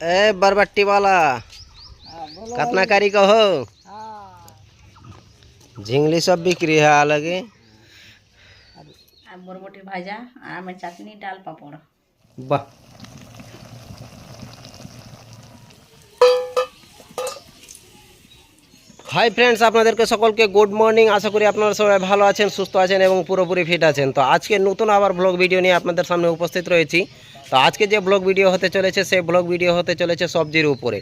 ए बरबट्टी वाला कितना करी कहो झिंगली सब बिक्री है अलगे আর বরবটি ভাজা আর আমের চাটনি ডাল পাঁপড় বাহ হাই ফ্রেন্ডস আপনাদেরকে সকলকে গুড মর্নিং আশা করি আপনারা সবাই ভালো আছেন সুস্থ আছেন এবং পুরোপুরি ফিট আছেন তো আজকে নতুন আবার ব্লগ ভিডিও নিয়ে আপনাদের সামনে উপস্থিত রয়েছি তো আজকে যে ব্লগ ভিডিও হতে চলেছে সেই ব্লগ ভিডিও হতে চলেছে সবজির উপরে।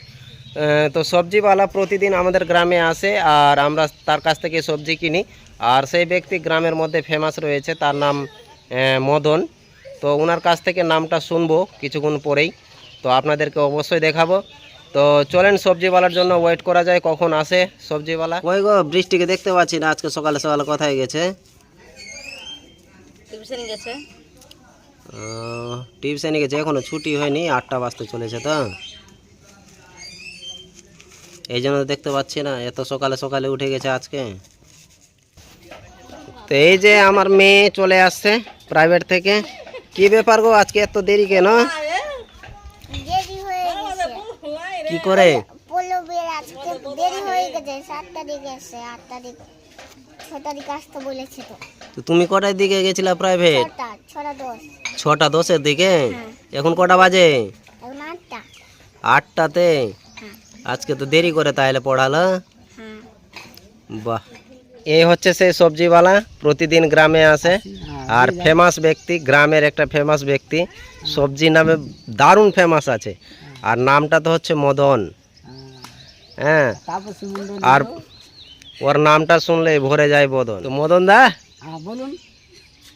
তো সবজিওয়ালা প্রতিদিন আমাদের গ্রামে আসে আর আমরা তার কাছ থেকে সবজি কিনি। আর সেই ব্যক্তি গ্রামের মধ্যে ফেমাস রয়েছে তার নাম মদন। তো ওনার কাছ থেকে নামটা শুনব কিছুক্ষণ পরেই। তো আপনাদেরকে অবশ্যই দেখাবো। তো চলেন সবজিওয়ালার জন্য ওয়েট করা যায় কখন আসে সবজিওয়ালা? ওই গো বৃষ্টিকে দেখতে পাচ্ছি না আজকে সকালে সকালে কোথায় গেছে। গেছে। টিউশনে গেছে এখনও ছুটি হয়নি আটটা বাজতে চলেছে তো। এই জন্য দেখতে পাচ্ছি না এত সকালে সকালে উঠে গেছে আজকে। তো এই যে আমার মেয়ে চলে আসছে প্রাইভেট থেকে। কি ব্যাপার গো আজকে এত দেরি কেন? কি করে? পোলো বের দেরি হয়ে গেছে সাত তারিখ এসে আট তারিখ ছ তারিখ আসতে বলেছে তো। তো তুমি কটার দিকে গেছিলা প্রাইভেট ছটা ছটা দশ। ছটা দশের দিকে? হ্যাঁ। এখন কটা বাজে? আটটাতে? হ্যাঁ। আজকে তো দেরি করে তাহলে পড়ালো। হ্যাঁ। বাহ। এই হচ্ছে সেই সবজিওয়ালা প্রতিদিন গ্রামে আসে। আর ফেমাস ব্যক্তি গ্রামের একটা ফেমাস ব্যক্তি। সবজি নামে দারুণ ফেমাস আছে। আর নামটা তো হচ্ছে মদন। হ্যাঁ। আর ওর নামটা শুনলে ভরে যায় বদন। তো মদন দা हाँ बोलून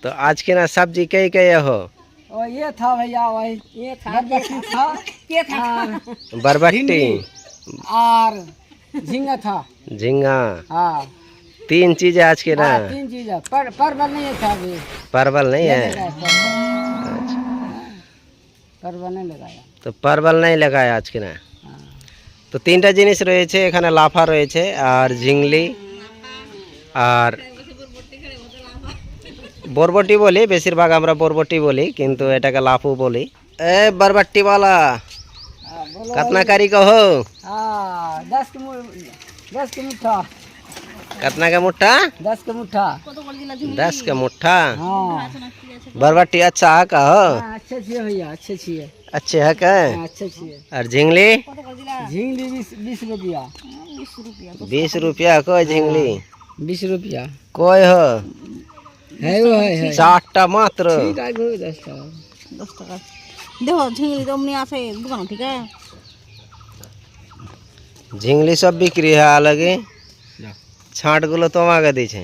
তো আজকে না সবজি কে কে हो और ये था भैया वही ये था बरबट्टी था ये था बरबट्टी और झींगा था झींगा हाँ तीन चीज है आज के ना हाँ, तीन चीज है पर परवल नहीं था अभी परवल नहीं है लगाया परवल। परवल नहीं लगाया তো পারবাল নাই লাগায় আজকে না তো তিনটা জিনিস রয়েছে এখানে লাফা রয়েছে আর ঝিংলি আর বরবটি বলি বেশিরভাগ আমরা বরবটি বলি কিন্তু এটাকে লাফু বলি এ বরবটি वाला हाँ, बोलो कितना करी कहो हाँ दस के मु- दस के मुठ्ठा कितना का मुट्ठा दस के मुठ्ठा दस का मुट्ठा हाँ बरबट्टी अच्छा है कहो हाँ, अच्छे छिए भैया अच्छे छिए अच्छे है का हाँ, अच्छे छिए और झिंगली झींगली बीस बीस रुपया बीस रुपया कोई झिंगली बीस रुपया कोई हो है वो है है চারটা মাত্র ठीक है वो दस का দশ টাকা দেখো ঝিঙলি তো অমনি আছে দোকান ঠিক আছে ঝিংলি সব বিক্রি হয় আলাগে ছাঁটগুলো তোমাকে দিছে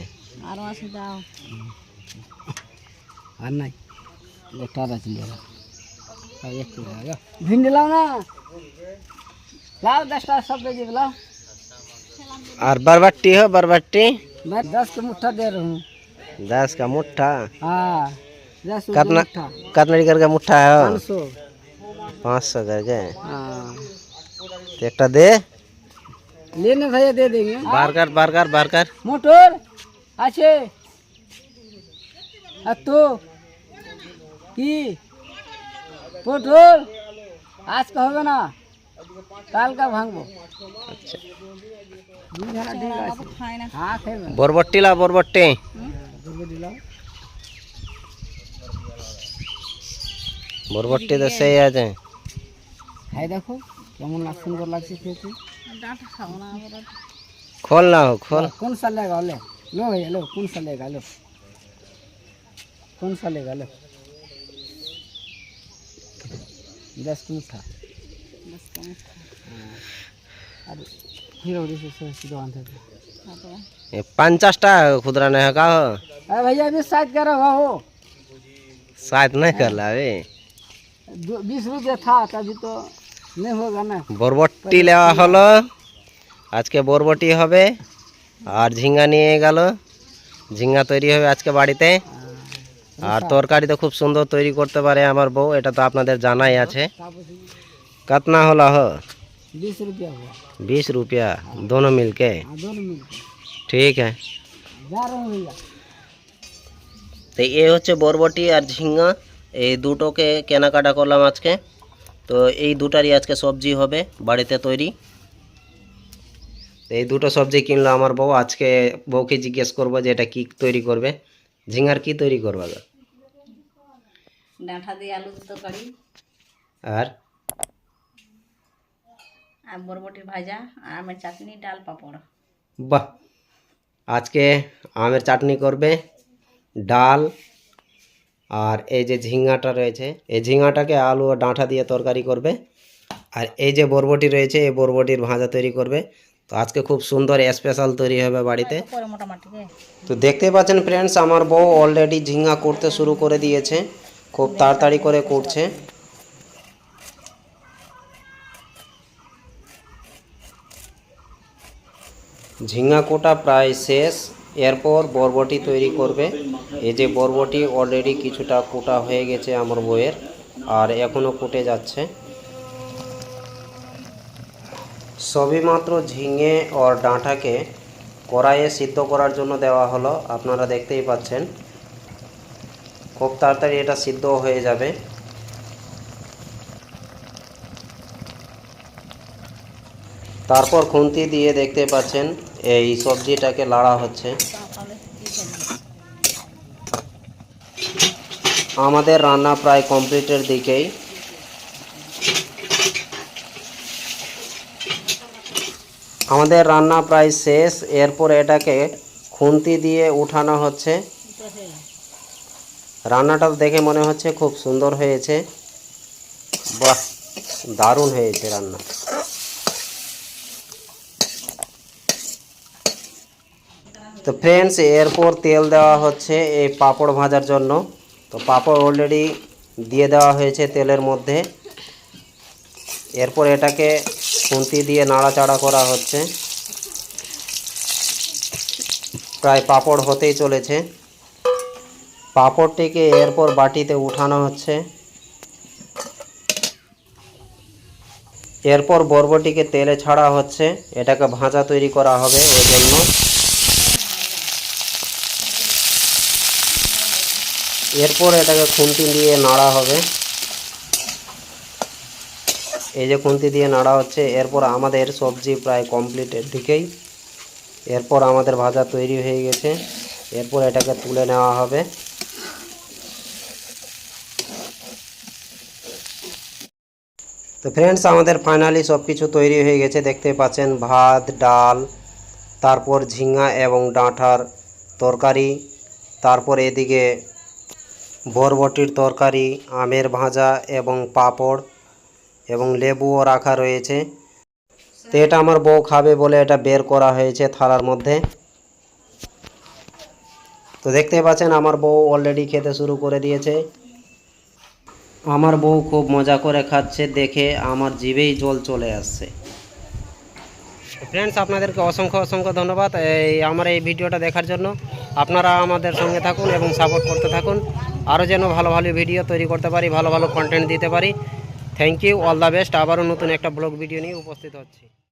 আরও আছে দাও আর নাই अठारह चलिए अब एक किलो आ गया भिंडी लाओ ना लाओ दस टा सब के जी लाओ और बरबट्टी हो बरबट्टी मैं दस के मुट्ठा दे रहा हूँ दस का मुट्ठा हाँ दस रुपये कितना मुट्ठा कितना लीटर का मुट्ठा है पाँच सौ पाँच सौ करके हाँ तो एक दे लेने भैया दे देंगे बारकर बारकर बारकर मोटर আছে আর তো কি পটল আজকে হবে না কালকে ভাঙবো দুই ঘন্টা ঠিক আছে খায় না হ্যাঁ খেয়ে বরবটি তো সেই আছে দেখো কেমন লাগছে লাগছে 50 खुदरा नहीं है का अरे भैया अभी साइड कर रहा हो शायद नहीं कर ला अभी दो- बीस रुपया था तभी तो नहीं होगा ना বরবটি নেওয়া হলো আজকে বরবটি হবে আর ঝিঙ্গা নিয়ে গেল ঝিঙ্গা তৈরি হবে আজকে বাড়িতে আর তরকারি তো খুব সুন্দর তৈরি করতে পারে আমার বউ এটা তো আপনাদের জানাই আছে কতনা হলো हो बीस रुपया हुआ बीस रुपया दोनों मिलके हाँ दोनों मिल के। ঠিক है जा रहा हूँ भैया তো এ হচ্ছে বরবটি আর ঝিঙ্গা। এই দুটোকে কেনাকাটা করলাম আজকে। তো এই দুটারই আজকে সবজি হবে বাড়িতে তৈরি। তো এই দুটো সবজি কিনলো আমার বউ। আজকে বউকে জিজ্ঞেস করব যে এটা কি তৈরি করবে। ঝিঙার কি তৈরি করবে গো? ডাঁটা দিয়ে আলু তরকারি আর? আর বরবটি ভাজা আর আমের চাটনি ডাল পাঁপড়। বাহ! আজকে আমের চাটনি করবে। ডাল আর এই যে ঝিঙ্গাটা রয়েছে এই ঝিঙ্গাটাকে আলু ও ডাঁটা দিয়ে তরকারি করবে। আর এই যে বরবটি রয়েছে এই বরবটির ভাজা তৈরি করবে। তো আজকে খুব সুন্দর স্পেশাল তৈরি হবে বাড়িতে। তো দেখতে পাচ্ছেন ফ্রেন্ডস আমার বউ অলরেডি ঝিঙ্গা করতে শুরু করে দিয়েছে। খুব তাড়াতাড়ি করে করছে। ঝিঙ্গা কোটা প্রায় শেষ। এরপর বরবটি তৈরি করবে। এই যে বরবটি অলরেডি কিছুটা কোটা হয়ে গেছে আমার বইয়ের, আর এখনও কুটে যাচ্ছে। সবেমাত্র ঝিঙে ওর ডাঁটাকে কড়াইয়ে সিদ্ধ করার জন্য দেওয়া হলো, আপনারা দেখতেই পাচ্ছেন। খুব তাড়াতাড়ি এটা সিদ্ধ হয়ে যাবে। তারপর খুন্তি দিয়ে দেখতে পাচ্ছেন এই সবজিটাকে লাড়া হচ্ছে। আমাদের রান্না প্রায় কমপ্লিটের দিকেই। আমাদের রান্না প্রায় শেষ, এরপর এটাকে খুন্তি দিয়ে উঠানো হচ্ছে। রান্নাটা দেখে মনে হচ্ছে খুব সুন্দর হয়েছে। বাহ, দারুণ হয়েছে রান্না। তো ফ্রেন্ডস এরপর তেল দেওয়া হচ্ছে এই পাঁপড় ভাজার জন্য। তো পাঁপড় অলরেডি দিয়ে দেওয়া হয়েছে তেলের মধ্যে। এরপর এটাকে খুন্তি দিয়ে নাড়াচাড়া করা হচ্ছে। প্রায় পাঁপড় হতেই চলেছে। পাঁপড়টিকে এরপর বাটিতে উঠানো হচ্ছে। এরপর বরবটিকে তেলে ছাড়া হচ্ছে। এটাকে ভাজা তৈরি করা হবে ওই জন্য এরপর এটাকে খুন্তি দিয়ে নাড়া হবে। এই যে খুন্তি দিয়ে নাড়া হচ্ছে, এরপর আমাদের সবজি প্রায় কমপ্লিটের দিকেই এরপর আমাদের ভাজা তৈরি হয়ে গেছে। এরপর এটাকে তুলে নেওয়া হবে। তো ফ্রেন্ডস আমাদের ফাইনালি সব কিছু তৈরি হয়ে গেছে। দেখতে পাচ্ছেন, ভাত, ডাল, তারপর ঝিঙ্গা এবং ডাঁটার তরকারি, তারপর এদিকে বরবটির তরকারি, আমের ভাজা এবং পাঁপড় এবং লেবুও রাখা রয়েছে। তো এটা আমার বউ খাবে বলে এটা বের করা হয়েছে থালার মধ্যে। তো দেখতে পাচ্ছেন আমার বউ অলরেডি খেতে শুরু করে দিয়েছে। আমার বউ খুব মজা করে খাচ্ছে, দেখে আমার জিভেই জল চলে আসছে। ফ্রেন্ডস আপনাদেরকে অসংখ্য অসংখ্য ধন্যবাদ এই আমার এই ভিডিওটা দেখার জন্য। আপনারা আমাদের সঙ্গে থাকুন এবং সাপোর্ট করতে থাকুন। আরও যেন ভালো ভালো ভিডিও তৈরি করতে পারি, ভালো ভালো কন্টেন্ট দিতে পারি। Thank you all the best আবারও নতুন একটা ব্লগ ভিডিও নিয়ে উপস্থিত হচ্ছি।